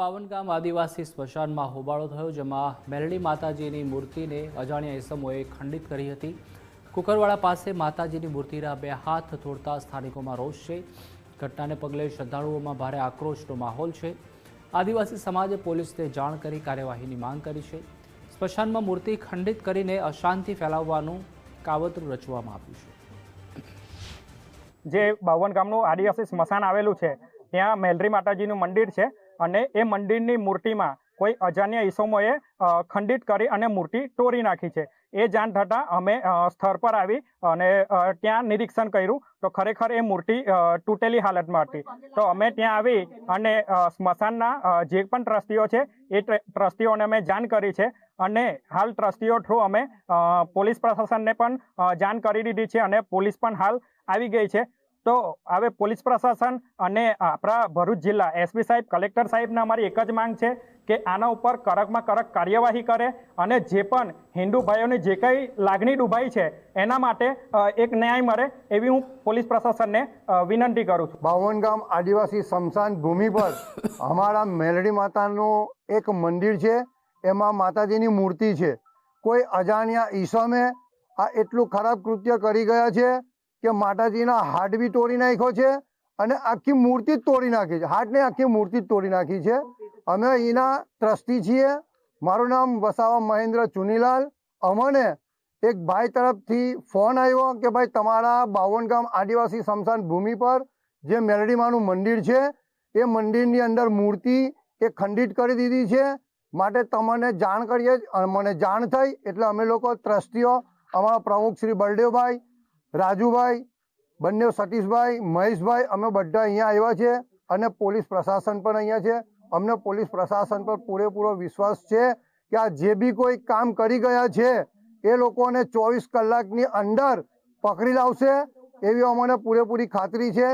બાવન ગામ આદિવાસી સ્મશાનમાં હોબાળો થયો, જેમાં મેરડી માતાજીની મૂર્તિને અજાણ્યા એસમોએ ખંડિત કરી હતી. કુકરવાડા પાસે માતાજીની મૂર્તિના બે હાથ તોડતા સ્થાનિકોમાં રોષ છે. ઘટનાને પગલે શ્રદ્ધાળુઓમાં ભારે આક્રોશનો માહોલ છે. આદિવાસી સમાજે પોલીસને જાણ કરી કાર્યવાહીની માંગ કરી છે. સ્મશાનમાં મૂર્તિ ખંડિત કરીને અશાંતિ ફેલાવવાનું કાવતરું રચવામાં આવ્યું છે. જે બાવન ગામનું આદિવાસી સ્મશાન આવેલું છે ત્યાં મેલરી માતાજીનું મંદિર છે અને એ મંદિરની મૂર્તિમાં કોઈ અજાણ્યા ઈસમોએ ખંડિત કરી અને મૂર્તિ તોડી નાખી છે. એ જાણ થતાં અમે સ્થળ પર આવી અને ત્યાં નિરીક્ષણ કર્યું તો ખરેખર એ મૂર્તિ તૂટેલી હાલતમાં હતી. તો અમે ત્યાં આવી અને સ્મશાનના જે પણ ટ્રસ્ટીઓ છે એ ટ્રસ્ટીઓને અમે જાણ કરી છે અને હાલ ટ્રસ્ટીઓ થ્રુ અમે પોલીસ પ્રશાસનને પણ જાણ કરી દીધી છે અને પોલીસ પણ હાલ આવી ગઈ છે. તો હવે પોલીસ પ્રશાસન અને આપણા ભરૂચ જિલ્લા એસપી સાહેબ, કલેક્ટર સાહેબને અમારી એક જ માંગ છે કે આના ઉપર કડકમાં કડક કાર્યવાહી કરે અને જે પણ હિન્દુ ભાઈઓની જે કંઈ લાગણી ડૂબાઈ છે એના માટે એક ન્યાય મળે એવી હું પોલીસ પ્રશાસનને વિનંતી કરું છું. બાવન ગામ આદિવાસી શમશાન ભૂમિ પર અમારા મેલડી માતાનું એક મંદિર છે, એમાં માતાજીની મૂર્તિ છે. કોઈ અજાણ્યા ઈસમે આ એટલું ખરાબ કૃત્ય કરી ગયા છે કે માતાજીના હાટ બી તોડી નાખ્યો છે અને આખી મૂર્તિ જ તોડી નાખી છે. હાથને આખી મૂર્તિ તોડી નાખી છે. અમે એના ટ્રસ્ટી છીએ. મારું નામ વસાવા મહેન્દ્ર ચુનીલાલ. અમને એક ભાઈ તરફથી ફોન આવ્યો કે ભાઈ તમારા બાવન ગામ આદિવાસી સ્મશાન ભૂમિ પર જે મેલડીમાનું મંદિર છે, એ મંદિરની અંદર મૂર્તિ એ ખંડિત કરી દીધી છે. માટે તમને જાણ કરીએ મને જાણ થઈ એટલે અમે લોકો ટ્રસ્ટીઓ, અમારા પ્રમુખ શ્રી બળદેવભાઈ રાજુભાઈ, બંને સતીશભાઈ, મહેશભાઈ, અમે બધા અહીંયા આવ્યા છે અને પોલીસ પ્રશાસન પણ અહીંયા છે. અમને પોલીસ પ્રશાસન પર પૂરેપૂરો વિશ્વાસ છે કે આ જે બી કોઈ કામ કરી ગયા છે, એ લોકોને ચોવીસ કલાકની અંદર પકડી લાવશે એવી અમને પૂરેપૂરી ખાતરી છે.